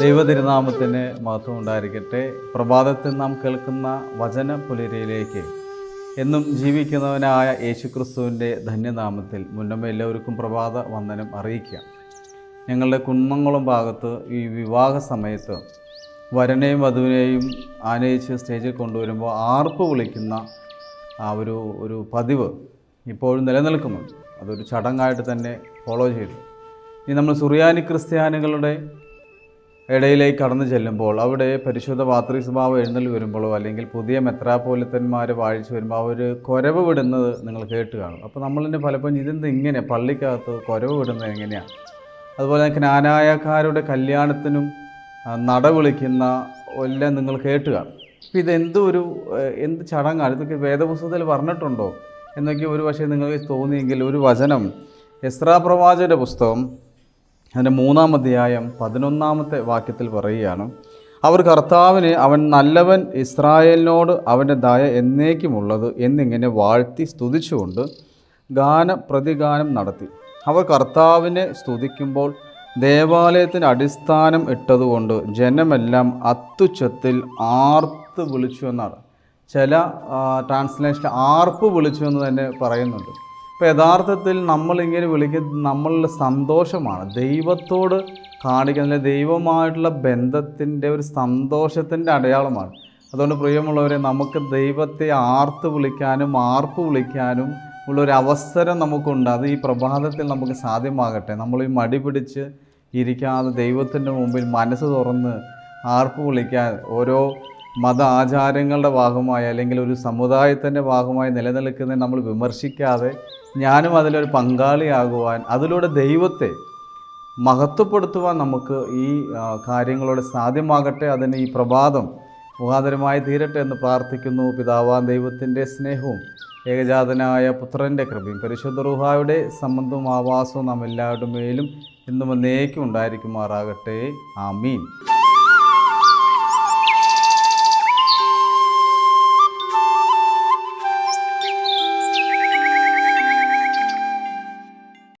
ദൈവതിരുനാമത്തിന് മഹത്വം ഉണ്ടായിരിക്കട്ടെ പ്രഭാതത്തിൽ നാം കേൾക്കുന്ന വചന പുലരിയിലേക്ക് എന്നും ജീവിക്കുന്നവനായ യേശുക്രിസ്തുവിന്റെ ധന്യനാമത്തിൽ മുന്നമ്മ എല്ലാവർക്കും പ്രഭാത വന്ദനം അറിയിക്കാം. ഞങ്ങളുടെ കുന്നംകുളം ഭാഗത്ത് ഈ വിവാഹ സമയത്ത് വരനെയും വധുവിനെയും ആനയിച്ച് സ്റ്റേജിൽ കൊണ്ടുവരുമ്പോൾ ആർപ്പ് വിളിക്കുന്ന ആ ഒരു ഒരു പതിവ് ഇപ്പോഴും നിലനിൽക്കുന്നുണ്ട്. അതൊരു ചടങ്ങായിട്ട് തന്നെ ഫോളോ ചെയ്തു. ഇനി നമ്മൾ സുറിയാനി ക്രിസ്ത്യാനികളുടെ ഇടയിലേക്ക് കടന്നു ചെല്ലുമ്പോൾ അവിടെ പരിശുദ്ധ വാത്രി സ്വഭാവം എഴുന്നള്ളി വരുമ്പോഴോ അല്ലെങ്കിൽ പുതിയ മെത്രാപോലിത്തന്മാർ വാഴിച്ചു വരുമ്പോൾ അവർ കുരവ് വിടുന്നത് നിങ്ങൾ കേട്ട് കാണും. അപ്പോൾ നമ്മളിന്റെ പലപ്പോഴും ഇതെന്ത് ഇങ്ങനെ? പള്ളിക്കകത്ത് കുരവ് വിടുന്നത് എങ്ങനെയാണ് അതുപോലെ തന്നെ ജ്ഞാനായക്കാരുടെ കല്യാണത്തിനും നട വിളിക്കുന്ന എല്ലാം നിങ്ങൾ കേട്ട് കാണും. അപ്പോൾ ഇതെന്തോ ഒരു എന്ത് ചടങ്ങാണ്? ഇതൊക്കെ വേദപുസ്തകത്തിൽ പറഞ്ഞിട്ടുണ്ടോ? എന്നൊക്കെ ഒരു പക്ഷേ നിങ്ങൾക്ക് തോന്നിയെങ്കിൽ ഒരു വചനം എസ്രാ പ്രവാചകന്റെ പുസ്തകം അതിന്റെ മൂന്നാം അധ്യായം പതിനൊന്നാമത്തെ വാക്യത്തിൽ പറയുകയാണ് അവർ കർത്താവിന് അവൻ നല്ലവൻ ഇസ്രായേലിനോട് അവന്റെ ദയ എന്നേക്കുമുള്ളത് എന്നിങ്ങനെ വാഴ്ത്തി സ്തുതിച്ചുകൊണ്ട് ഗാന പ്രതിഗാനം നടത്തി. അവർ കർത്താവിനെ സ്തുതിക്കുമ്പോൾ ദേവാലയത്തിന് അടിസ്ഥാനം ഇട്ടതുകൊണ്ട് ജനമെല്ലാം അത്തുച്ചത്തിൽ ആർത്ത് വിളിച്ചു എന്നാണ്. ചില ട്രാൻസ്ലേഷൻ ആർപ്പ് വിളിച്ചു എന്ന് തന്നെ പറയുന്നുണ്ട്. അപ്പോൾ യഥാർത്ഥത്തിൽ നമ്മളിങ്ങനെ വിളിക്കുന്ന നമ്മളുടെ സന്തോഷമാണ്. ദൈവത്തോട് കാണിക്കുന്ന ദൈവമായിട്ടുള്ള ബന്ധത്തിന്റെ ഒരു സന്തോഷത്തിന്റെ അടയാളമാണ്. അതുകൊണ്ട് പ്രിയമുള്ളവരെ നമുക്ക് ദൈവത്തെ ആർത്ത് വിളിക്കാനും ആർപ്പ് വിളിക്കാനും ഉള്ളൊരു അവസരം നമുക്കുണ്ട്. അത് ഈ പ്രഭാതത്തിൽ നമുക്ക് സാധ്യമാകട്ടെ. നമ്മൾ ഈ മടി പിടിച്ച് ഇരിക്കാതെ ദൈവത്തിന്റെ മുമ്പിൽ മനസ്സ് തുറന്ന് ആർപ്പ് വിളിക്കാൻ ഓരോ മത ആചാരങ്ങളുടെ ഭാഗമായി അല്ലെങ്കിൽ ഒരു സമുദായത്തിന്റെ ഭാഗമായി നിലനിൽക്കുന്നതിനെ നമ്മൾ വിമർശിക്കാതെ ഞാനും അതിലൊരു പങ്കാളിയാകുവാൻ അതിലൂടെ ദൈവത്തെ മഹത്വപ്പെടുത്തുവാൻ നമുക്ക് ഈ കാര്യങ്ങളോട് സാധ്യമാകട്ടെ അതിന് ഈ പ്രഭാതം മുഖാന്തരമായി തീരട്ടെ എന്ന് പ്രാർത്ഥിക്കുന്നു. പിതാവാൻ ദൈവത്തിന്റെ സ്നേഹവും ഏകജാതനായ പുത്രന്റെ കൃപയും പരിശുദ്ധ റുഹായുടെ സംബന്ധവും ആവാസവും നാം എല്ലാവരുടെ മേലും ഇന്നും എന്നേക്കും ഉണ്ടായിരിക്കുമാറാകട്ടെ. ആമീൻ.